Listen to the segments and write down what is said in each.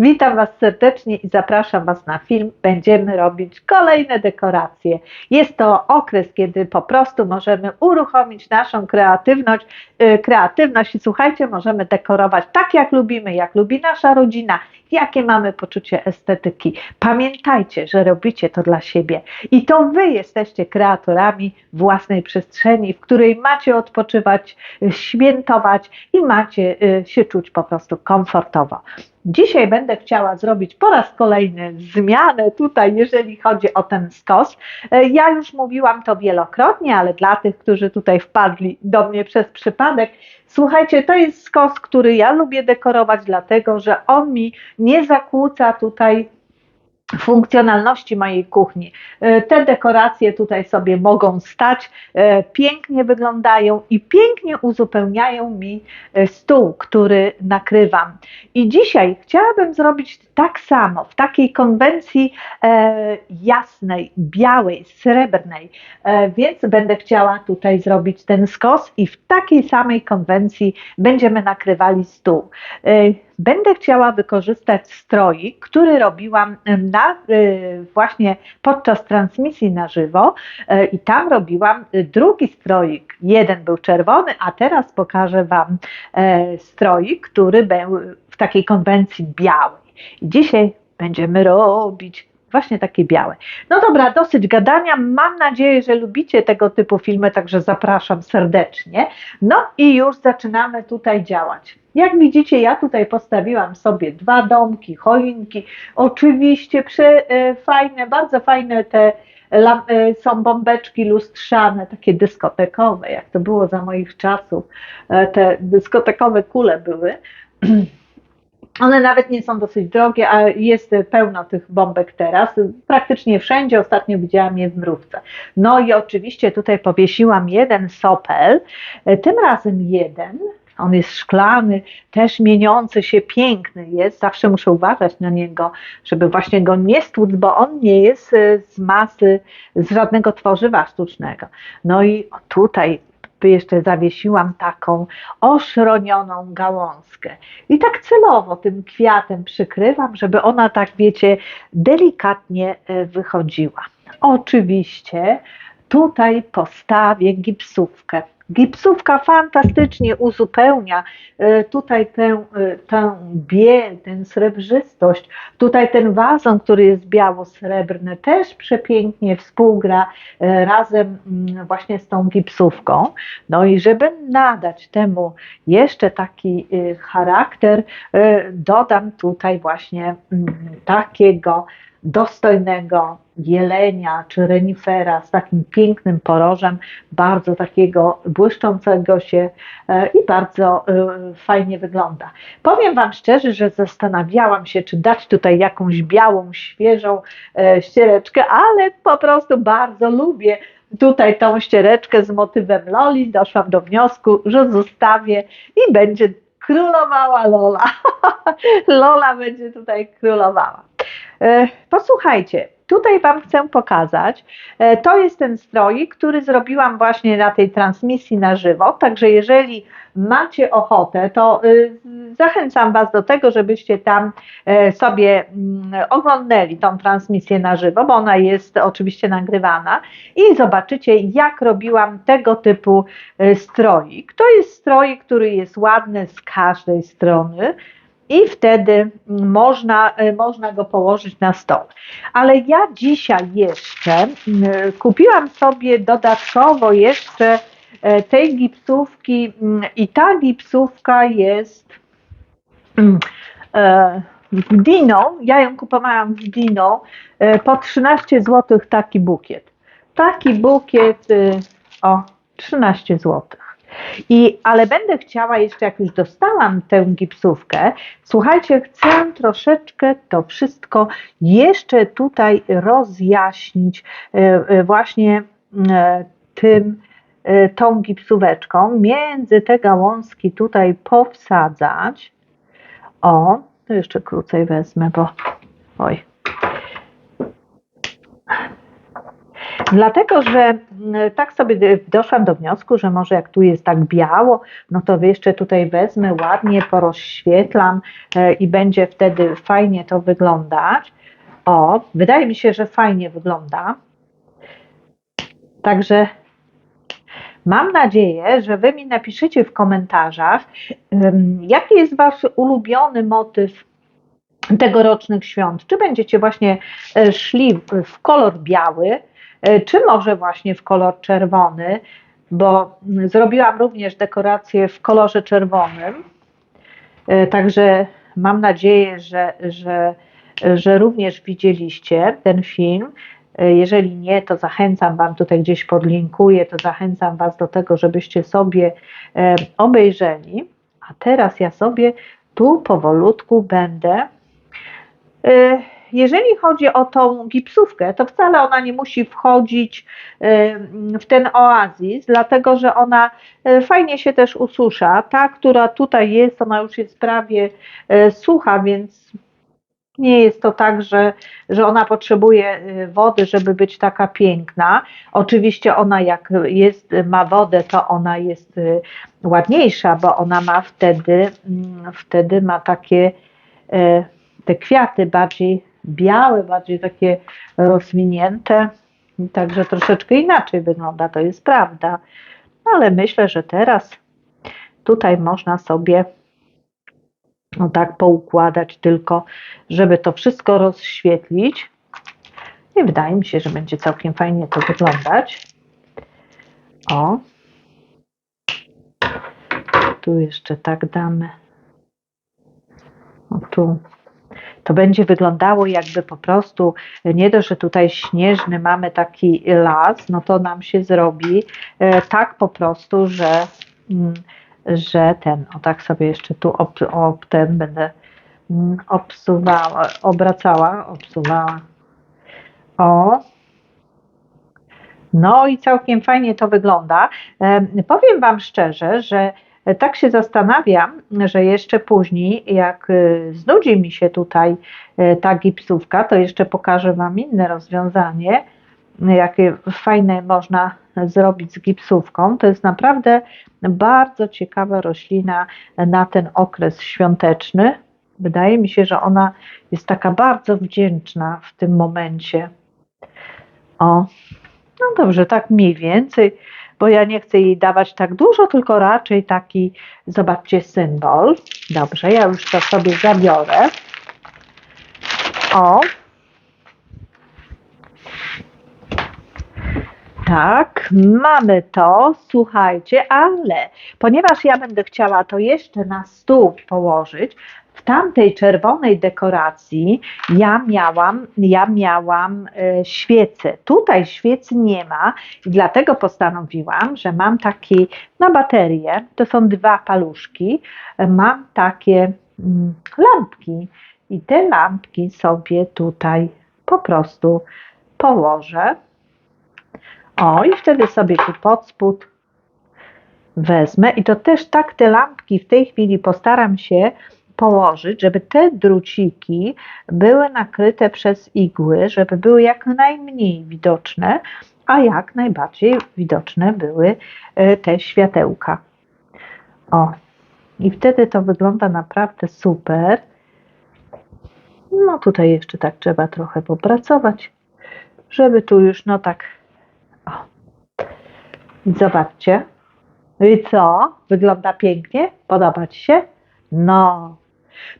Witam Was serdecznie i zapraszam Was na film. Będziemy robić kolejne dekoracje. Jest to okres, kiedy po prostu możemy uruchomić naszą kreatywność, yy, kreatywność i słuchajcie, możemy dekorować tak jak lubimy, jak lubi nasza rodzina, jakie mamy poczucie estetyki. Pamiętajcie, że robicie to dla siebie i to Wy jesteście kreatorami własnej przestrzeni, w której macie odpoczywać, y, świętować i macie y, się czuć po prostu komfortowo. Dzisiaj będę chciała zrobić po raz kolejny zmianę tutaj, jeżeli chodzi o ten skos. E, Ja już mówiłam to wielokrotnie, ale dla tych, którzy tutaj wpadli do mnie przez przypadek, słuchajcie, to jest skos, który ja lubię dekorować, dlatego że on mi nie zakłóca tutaj funkcjonalności mojej kuchni. E, Te dekoracje tutaj sobie mogą stać, e, pięknie wyglądają i pięknie uzupełniają mi e, stół, który nakrywam. I dzisiaj chciałabym zrobić tak samo, w takiej konwencji jasnej, białej, srebrnej, więc będę chciała tutaj zrobić ten skos i w takiej samej konwencji będziemy nakrywali stół. E, Będę chciała wykorzystać stroik, który robiłam na, y, właśnie podczas transmisji na żywo y, i tam robiłam y, drugi stroik. Jeden był czerwony, a teraz pokażę Wam e, stroik, który był w takiej konwencji białej. I dzisiaj będziemy robić właśnie takie białe. No dobra, dosyć gadania. Mam nadzieję, że lubicie tego typu filmy, także zapraszam serdecznie. No i już zaczynamy tutaj działać. Jak widzicie, ja tutaj postawiłam sobie dwa domki, choinki. Oczywiście prze, e, fajne, bardzo fajne te e, są bombeczki lustrzane, takie dyskotekowe, jak to było za moich czasów. E, Te dyskotekowe kule były. One nawet nie są dosyć drogie, a jest pełno tych bombek teraz. Praktycznie wszędzie. Ostatnio widziałam je w mrówce. No i oczywiście tutaj powiesiłam jeden sopel, tym razem jeden. On jest szklany, też mieniący się, piękny jest. Zawsze muszę uważać na niego, żeby właśnie go nie stłuc, bo on nie jest e, z masy, z żadnego tworzywa sztucznego. No i tutaj jeszcze zawiesiłam taką oszronioną gałązkę. I tak celowo tym kwiatem przykrywam, żeby ona tak, wiecie, delikatnie e, wychodziła. Oczywiście tutaj postawię gipsówkę. Gipsówka fantastycznie uzupełnia e, tutaj tę, e, tę biel, tę srebrzystość. Tutaj ten wazon, który jest biało-srebrny, też przepięknie współgra e, razem mm, właśnie z tą gipsówką. No i żeby nadać temu jeszcze taki charakter, dodam tutaj właśnie mm, takiego dostojnego jelenia czy renifera z takim pięknym porożem, bardzo takiego błyszczącego się e, i bardzo e, fajnie wygląda. Powiem Wam szczerze, że zastanawiałam się, czy dać tutaj jakąś białą, świeżą e, ściereczkę, ale po prostu bardzo lubię tutaj tą ściereczkę z motywem Loli. Doszłam do wniosku, że zostawię i będzie królowała Lola. Lola będzie tutaj królowała. E, Posłuchajcie, tutaj Wam chcę pokazać. e, To jest ten stroik, który zrobiłam właśnie na tej transmisji na żywo. Także jeżeli macie ochotę, to y, zachęcam Was do tego, żebyście tam e, sobie mm, oglądnęli tą transmisję na żywo, bo ona jest oczywiście nagrywana i zobaczycie, jak robiłam tego typu e, stroik. To jest stroik, który jest ładny z każdej strony i wtedy można, e, można go położyć na stole. Ale ja dzisiaj jeszcze mm, kupiłam sobie dodatkowo jeszcze e, tej gipsówki i ta gipsówka jest mm, e, w Dino, ja ją kupowałam w Dino po 13 zł taki bukiet. Taki bukiet y, o 13 złotych. I, ale będę chciała jeszcze, jak już dostałam tę gipsówkę, słuchajcie, chcę troszeczkę to wszystko jeszcze tutaj rozjaśnić e, e, właśnie e, tym, tą gipsóweczką, między te gałązki tutaj powsadzać. O, to jeszcze krócej wezmę, bo oj. Dlatego, że mm, tak sobie doszłam do wniosku, że może jak tu jest tak biało, no to jeszcze tutaj wezmę ładnie, porozświetlam e, i będzie wtedy fajnie to wyglądać. O, wydaje mi się, że fajnie wygląda. Także mam nadzieję, że Wy mi napiszecie w komentarzach, jaki jest Wasz ulubiony motyw tegorocznych świąt. Czy będziecie właśnie e, szli w kolor biały, czy może właśnie w kolor czerwony, bo zrobiłam również dekorację w kolorze czerwonym. E, także mam nadzieję, że, że, że również widzieliście ten film. Jeżeli nie, to zachęcam Wam, tutaj gdzieś podlinkuję, to zachęcam Was do tego, żebyście sobie obejrzeli. A teraz ja sobie tu powolutku będę jeżeli chodzi o tą gipsówkę, to wcale ona nie musi wchodzić w ten oazis, dlatego że ona y, fajnie się też ususza. Ta, która tutaj jest, ona już jest prawie sucha, więc nie jest to tak, że, że ona potrzebuje wody, żeby być taka piękna. Oczywiście ona jak jest, ma wodę, to ona jest ładniejsza, bo ona ma wtedy, mm, wtedy ma takie te kwiaty bardziej białe, bardziej takie rozwinięte. Także troszeczkę inaczej wygląda, to jest prawda. Ale myślę, że teraz tutaj można sobie no tak poukładać tylko, żeby to wszystko rozświetlić. I wydaje mi się, że będzie całkiem fajnie to wyglądać. O. Tu jeszcze tak damy. O tu to będzie wyglądało jakby po prostu, nie dość, że tutaj śnieżny mamy taki las, no to nam się zrobi e, tak po prostu, że, mm, że ten, o tak sobie jeszcze tu ob, ob ten będę mm, obsuwała, obracała, obsuwała. O, no i całkiem fajnie to wygląda. Powiem Wam szczerze, że tak się zastanawiam, że jeszcze później, jak y, znudzi mi się tutaj y, ta gipsówka, to jeszcze pokażę Wam inne rozwiązanie, jakie fajne można zrobić z gipsówką. To jest naprawdę bardzo ciekawa roślina na ten okres świąteczny. Wydaje mi się, że ona jest taka bardzo wdzięczna w tym momencie. O, no dobrze, tak mniej więcej bo ja nie chcę jej dawać tak dużo, tylko raczej taki, zobaczcie, symbol. Dobrze, ja już to sobie zabiorę. O. Tak, mamy to, słuchajcie, ale ponieważ ja będę chciała to jeszcze na stół położyć, w tamtej czerwonej dekoracji ja miałam, ja miałam e, świece. Tutaj świecy nie ma i dlatego postanowiłam, że mam takie na baterię, to są dwa paluszki, e, mam takie mm, lampki i te lampki sobie tutaj po prostu położę. O, i wtedy sobie tu pod spód wezmę i to też tak te lampki w tej chwili postaram się położyć, żeby te druciki były nakryte przez igły, żeby były jak najmniej widoczne, a jak najbardziej widoczne były e, te światełka. O, i wtedy to wygląda naprawdę super. No tutaj jeszcze tak trzeba trochę popracować, żeby tu już no tak. O. Zobaczcie. I co? Wygląda pięknie? Podoba Ci się? No,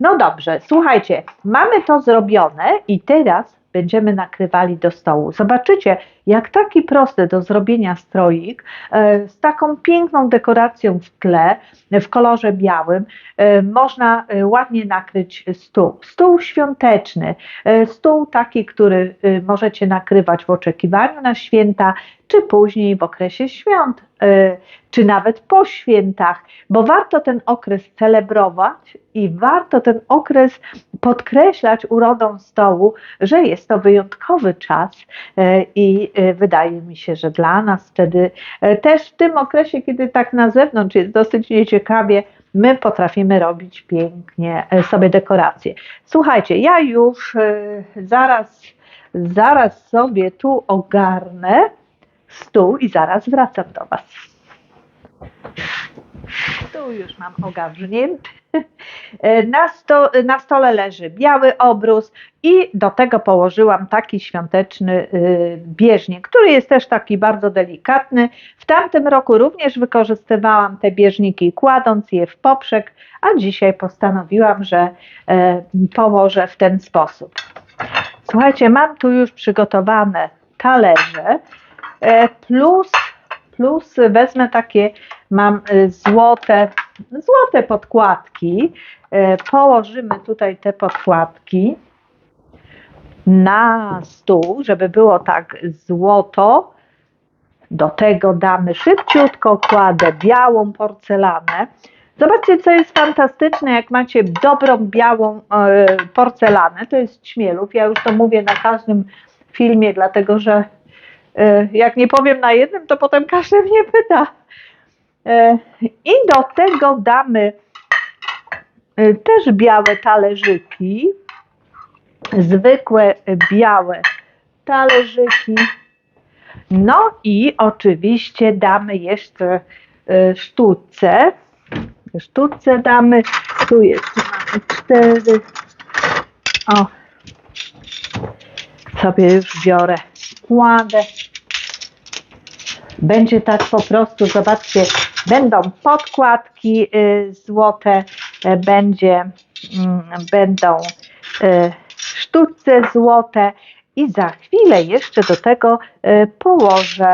no dobrze, słuchajcie, mamy to zrobione i teraz będziemy nakrywali do stołu. Zobaczycie, jak taki prosty do zrobienia stroik e, z taką piękną dekoracją w tle, w kolorze białym, e, można e, ładnie nakryć stół. Stół świąteczny, stół taki, który możecie nakrywać w oczekiwaniu na święta, czy później w okresie świąt, czy nawet po świętach, bo warto ten okres celebrować i warto ten okres podkreślać urodą stołu, że jest to wyjątkowy czas i wydaje mi się, że dla nas wtedy e, też w tym okresie, kiedy tak na zewnątrz jest dosyć nieciekawie, my potrafimy robić pięknie e, sobie dekoracje. Słuchajcie, ja już zaraz zaraz sobie tu ogarnę stół i zaraz wracam do Was. Tu już mam ogarnięty. Na, sto, na stole leży biały obrus i do tego położyłam taki świąteczny y, bieżnik, który jest też taki bardzo delikatny. W tamtym roku również wykorzystywałam te bieżniki kładąc je w poprzek, a dzisiaj postanowiłam, że e, położę w ten sposób. Słuchajcie, mam tu już przygotowane talerze e, plus, plus wezmę takie, mam e, złote, złote podkładki. E, Położymy tutaj te podkładki na stół, żeby było tak złoto. Do tego damy szybciutko, kładę białą porcelanę. Zobaczcie, co jest fantastyczne, jak macie dobrą białą e, porcelanę, to jest śmielów. Ja już to mówię na każdym filmie, dlatego że e, jak nie powiem na jednym, to potem każdy mnie pyta. I do tego damy też białe talerzyki, zwykłe białe talerzyki. No i oczywiście damy jeszcze e, sztuce. Sztuce damy. Tu jest, mamy cztery. O. Sobie już biorę, kładę. Będzie tak po prostu, zobaczcie, będą podkładki y, złote, y, będzie, mm, będą y, sztuce złote i za chwilę jeszcze do tego położę,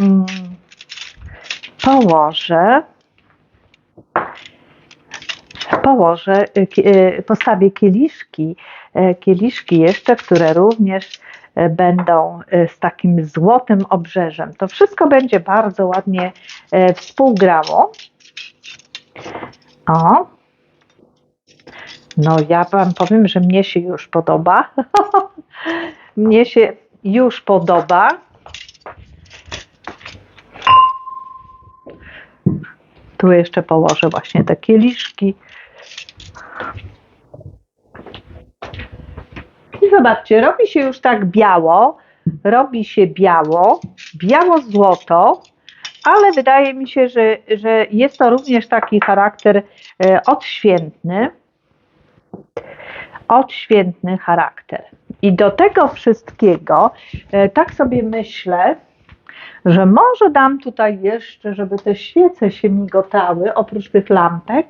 mm, położę położę, y, postawię kieliszki, kieliszki jeszcze, które również będą z takim złotym obrzeżem. To wszystko będzie bardzo ładnie współgrało. O. No ja wam powiem, że mnie się już podoba. mnie się już podoba. Tu jeszcze położę właśnie te kieliszki. I zobaczcie, robi się już tak biało, robi się biało, biało-złoto, ale wydaje mi się, że, że jest to również taki charakter e, odświętny. Odświętny charakter. I do tego wszystkiego, e, tak sobie myślę, że może dam tutaj jeszcze, żeby te świece się migotały, oprócz tych lampek,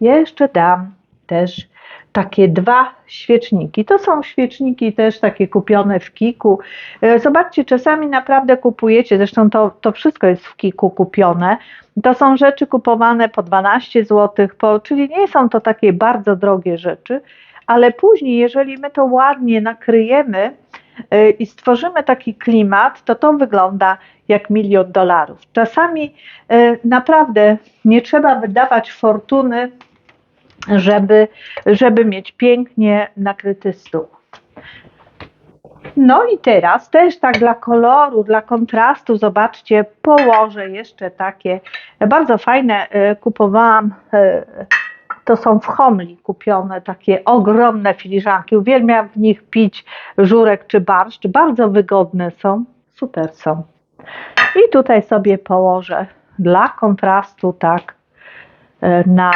jeszcze dam też takie dwa świeczniki. To są świeczniki też takie kupione w Kiku. E, Zobaczcie, czasami naprawdę kupujecie, zresztą to, to wszystko jest w Kiku kupione. To są rzeczy kupowane po 12 zł, po, czyli nie są to takie bardzo drogie rzeczy, ale później, jeżeli my to ładnie nakryjemy e, i stworzymy taki klimat, to to wygląda jak milion dolarów. Czasami e, naprawdę nie trzeba wydawać fortuny, żeby, żeby mieć pięknie nakryty stół. No i teraz też tak dla koloru, dla kontrastu, zobaczcie, położę jeszcze takie bardzo fajne, e, kupowałam, e, to są w Homli kupione takie ogromne filiżanki. Uwielbiam w nich pić żurek czy barszcz, bardzo wygodne są, super są. I tutaj sobie położę dla kontrastu tak e, na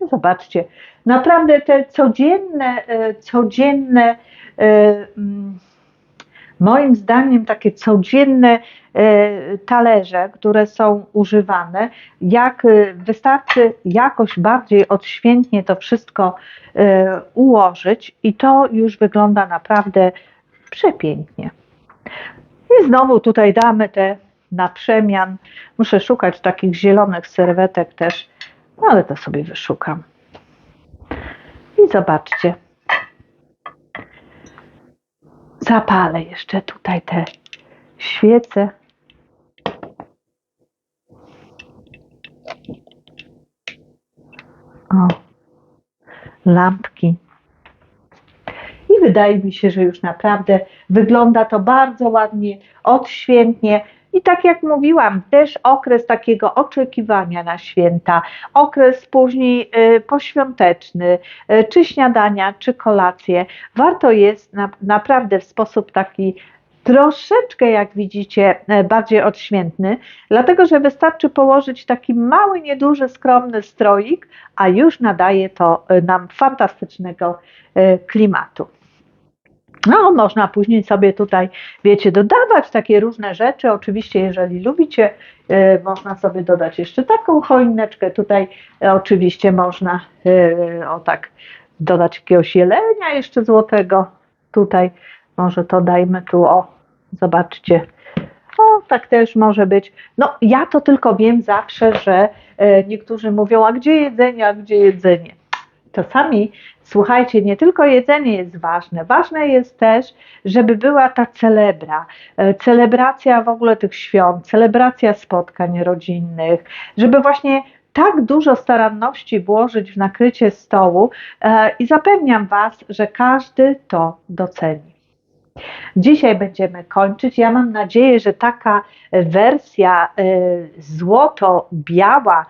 no Zobaczcie, naprawdę te codzienne, e, codzienne, e, mm, moim zdaniem takie codzienne e, talerze, które są używane, jak wystarczy jakoś bardziej odświętnie to wszystko ułożyć i to już wygląda naprawdę przepięknie. I znowu tutaj damy te na przemian. Muszę szukać takich zielonych serwetek też, no ale to sobie wyszukam. I zobaczcie. Zapalę jeszcze tutaj te świece. O, lampki. I wydaje mi się, że już naprawdę wygląda to bardzo ładnie, odświętnie. I tak jak mówiłam, też okres takiego oczekiwania na święta, okres później y, poświąteczny, y, czy śniadania, czy kolacje, warto jest na, naprawdę w sposób taki troszeczkę, jak widzicie, e, bardziej odświętny, dlatego że wystarczy położyć taki mały, nieduży, skromny stroik, a już nadaje to nam fantastycznego klimatu. No, można później sobie tutaj, wiecie, dodawać takie różne rzeczy. Oczywiście, jeżeli lubicie, e, można sobie dodać jeszcze taką choineczkę. Tutaj e, oczywiście można e, o tak dodać jakiegoś jelenia jeszcze złotego. Tutaj może to dajmy tu, o, zobaczcie. O, tak też może być. No, ja to tylko wiem zawsze, że e, niektórzy mówią, a gdzie jedzenie, a gdzie jedzenie. Czasami, słuchajcie, nie tylko jedzenie jest ważne, ważne jest też, żeby była ta celebra, e, celebracja w ogóle tych świąt, celebracja spotkań rodzinnych, żeby właśnie tak dużo staranności włożyć w nakrycie stołu e, i zapewniam Was, że każdy to doceni. Dzisiaj będziemy kończyć. Ja mam nadzieję, że taka wersja e, złoto-biała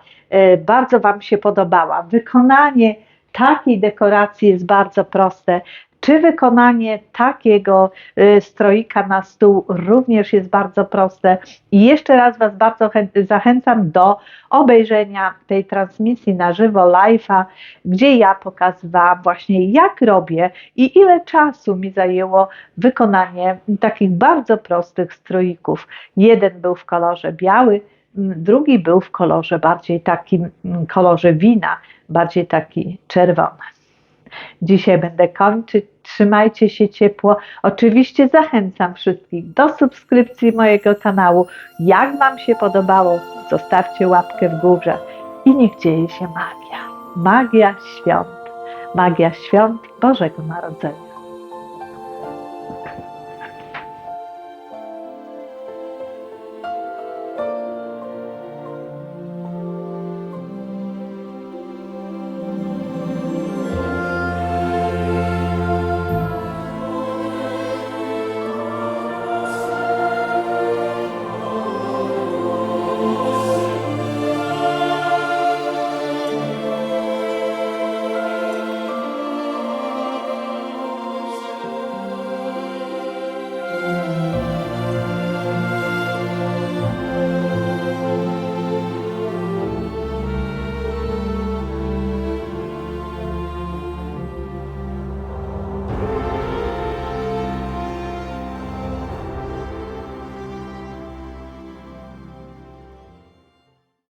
bardzo Wam się podobała. Wykonanie takiej dekoracji jest bardzo proste. Czy wykonanie takiego e, stroika na stół również jest bardzo proste? I jeszcze raz Was bardzo chę- zachęcam do obejrzenia tej transmisji na żywo live'a, gdzie ja pokazywałam właśnie jak robię i ile czasu mi zajęło wykonanie takich bardzo prostych stroików. Jeden był w kolorze biały, drugi był w kolorze bardziej takim kolorze wina, bardziej taki czerwony. Dzisiaj będę kończyć. Trzymajcie się ciepło. Oczywiście zachęcam wszystkich do subskrypcji mojego kanału. Jak Wam się podobało, zostawcie łapkę w górze i niech dzieje się magia. Magia świąt. Magia świąt Bożego Narodzenia.